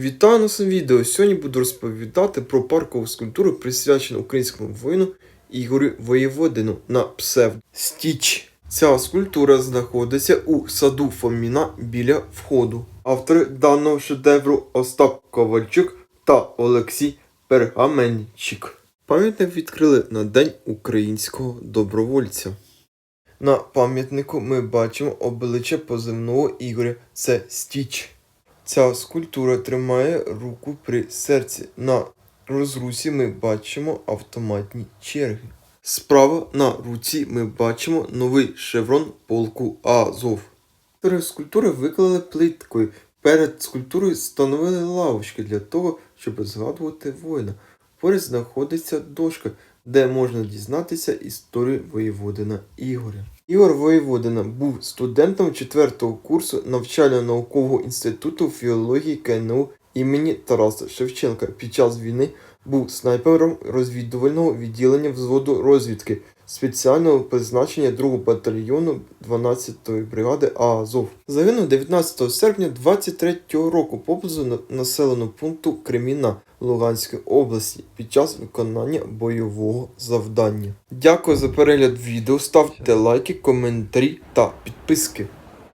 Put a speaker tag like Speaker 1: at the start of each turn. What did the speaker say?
Speaker 1: Вітаю на цьому відео. Сьогодні буду розповідати про паркову скульптуру, присвячену українському воїну Ігорю Воєводину на псевд Стіч. Ця скульптура знаходиться у саду Фоміна біля входу. Автори даного шедевру Остап Ковальчук та Олексій Пергаменчик. Пам'ятник відкрили на День українського добровольця. На пам'ятнику ми бачимо обличчя позивного Ігоря це Стіч. Ця скульптура тримає руку при серці. На розрусі ми бачимо автоматні черги. Справа на руці ми бачимо новий шеврон полку Азов. Автори скульптури виклали плиткою. Перед скульптурою встановили лавочки для того, щоб згадувати воїна. Поряд знаходиться дошка, де можна дізнатися історію воєводина Ігоря. Ігор Воєводина був студентом 4-го курсу навчально-наукового інституту філології КНУ імені Тараса Шевченка. Під час війни був снайпером розвідувального відділення взводу розвідки спеціального призначення 2-го батальйону 12-ї бригади Азов. Загинув 19 серпня 23-го року поблизу населеного пункту Креміна Луганської області під час виконання бойового завдання. Дякую за перегляд відео, ставте лайки, коментарі та підписки.